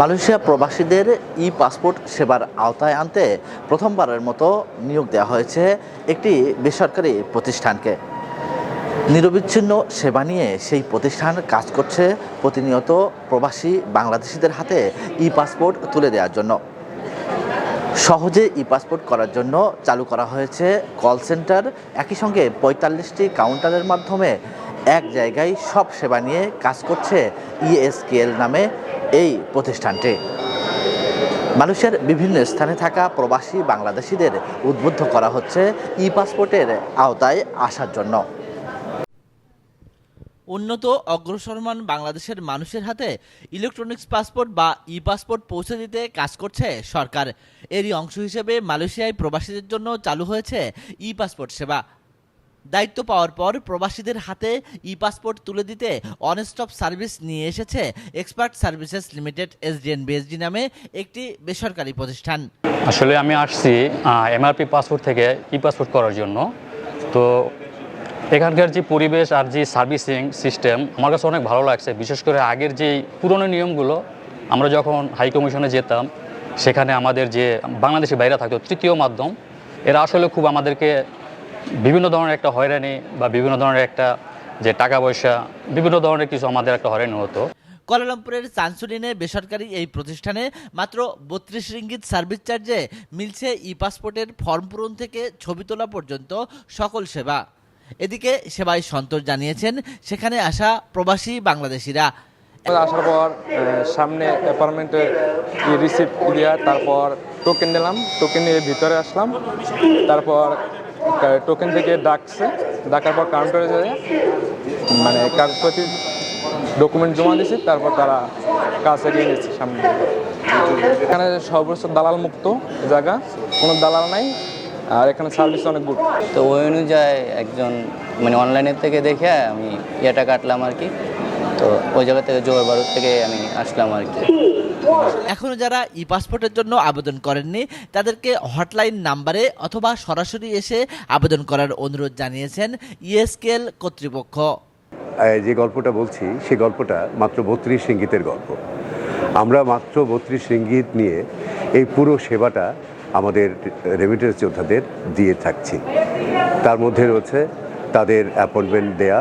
Malaysia প্রবাসীদের ই passport সেবার আওতায় আনতে প্রথমবারের মতো নিয়োগ দেওয়া হয়েছে একটি বেসরকারি প্রতিষ্ঠানকে। নিরবিচ্ছিন্ন সেবা নিয়ে সেই প্রতিষ্ঠান কাজ করছে প্রতিনিয়ত প্রবাসী বাংলাদেশিদের হাতে ই পাসপোর্ট তুলে দেওয়ার জন্য। সহজে ই পাসপোর্ট করার জন্য চালু করা হয়েছে কল সেন্টার। একই সঙ্গে পঁয়তাল্লিশটি কাউন্টারের মাধ্যমে এক জায়গায় সব সেবা নিয়ে কাজ করছে ইএসকেএল নামে এই প্রতিষ্ঠানটি। মালয়েশিয়ার বিভিন্ন স্থানে থাকা প্রবাসী বাংলাদেশিদের উদ্বুদ্ধ করা হচ্ছে ই পাসপোর্টের আওতায় আসার জন্য। উন্নত অগ্রসরমান বাংলাদেশের মানুষের হাতে ইলেকট্রনিক্স পাসপোর্ট বা ই পাসপোর্ট পৌঁছে দিতে কাজ করছে সরকার। এরই অংশ হিসেবে মালয়েশিয়ায় প্রবাসীদের জন্য চালু হয়েছে ই পাসপোর্ট সেবা। দায়িত্ব পাওয়ার পর প্রবাসীদের হাতে ই পাসপোর্ট তুলে দিতে অনস্টপ সার্ভিস নিয়ে এসেছে expert services limited SDN BSD নামে একটি বেসরকারি প্রতিষ্ঠান। আসলে আমি আসছি এমআরপি পাসপোর্ট থেকে ই পাসপোর্ট করার জন্য। তো এখানকার যে পরিবেশ আর যে সার্ভিসিং সিস্টেম আমার কাছে অনেক ভালো লাগছে। বিশেষ করে আগের যে পুরনো নিয়মগুলো, আমরা যখন হাই কমিশনে যেতাম, সেখানে আমাদের যে বাংলাদেশি বাইরে থাকতো তৃতীয় মাধ্যম, এরা আসলে খুব আমাদেরকে বিভিন্ন ধরনের একটা হয়রানি বা বিভিন্ন ধরনের একটা যে টাকা পয়সা বিভিন্ন ধরনের কিছু আমাদের একটা হয়রানি হতো। কুয়ালালামপুরের চানসুলিনে বেসরকারি এই প্রতিষ্ঠানে মাত্র বত্রিশ রিঙ্গিত সার্ভিস চার্জে মিলছে ই পাসপোর্টের ফর্ম পূরণ থেকে ছবি তোলা পর্যন্ত সকল সেবা। এদিকে সেবায় সন্তোষ জানিয়েছেন সেখানে আসা প্রবাসী বাংলাদেশিরা। আসার পর সামনে অ্যাপার্টমেন্টে রিসিপ্ট দেওয়া তারপর টোকেন নিলাম টোকেন নিয়ে ভিতরে আসলাম তারপর টোকেন থেকে ডাকছে। ডাকার পর কাউন্টারে যেয়ে মানে কাগজপাতি ডকুমেন্ট জমা দিয়েছি তারপর তারা কাজ এগিয়ে নিচ্ছে সামনে। এখানে সর্বোচ্চ দালাল মুক্ত জায়গা, কোনো দালাল নাই, আর এখানে সার্ভিস অনেক গুড। তো ওই অনুযায়ী একজন মানে অনলাইনের থেকে দেখে আমি ইয়েটা কাটলাম আর কি। তো ওই জায়গা থেকে জোর বারুদ থেকে আমি আসলাম আর কি। এখনও যারা ই পাসপোর্টের জন্য আবেদন করেননি, তাদেরকে হটলাইন নাম্বারে অথবা সরাসরি এসে আবেদন করার অনুরোধ জানিয়েছেন ইএসকেএল কর্তৃপক্ষ। যে গল্পটা বলছি, সেই গল্পটা মাত্র বত্রিশ ইঙ্গিতের গল্প। আমরা মাত্র বত্রিশ ইঙ্গিত নিয়ে এই পুরো সেবাটা আমাদের রেমিটেন্স যোদ্ধাদের দিয়ে থাকছি। তার মধ্যে রয়েছে তাদের অ্যাপয়েন্টমেন্ট দেয়া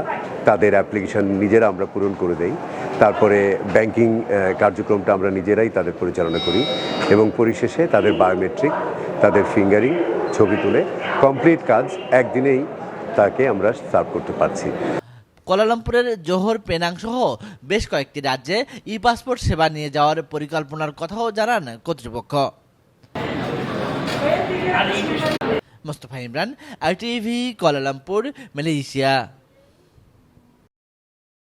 তাদের অ্যাপ্লিকেশন নিজেরা আমরা পূরণ করে দেই। তারপরে ব্যাংকিং কার্যক্রমটা আমরা নিজেরাই তাদের পরিচালনা করি এবং পরিশেষে তাদের বায়োমেট্রিক তাদের ফিঙ্গারিং ছবি তুলে কমপ্লিট কাজ একদিনেই তাকে আমরা সার্ভ করতে পারছি। কুয়ালালামপুরের জোহর পেনাং সহ বেশ কয়েকটি রাজ্যে ই পাসপোর্ট সেবা নিয়ে যাওয়ার পরিকল্পনার কথাও জানান কর্তৃপক্ষ। Mostafa Imran, ITV, Kuala Lumpur, Malaysia.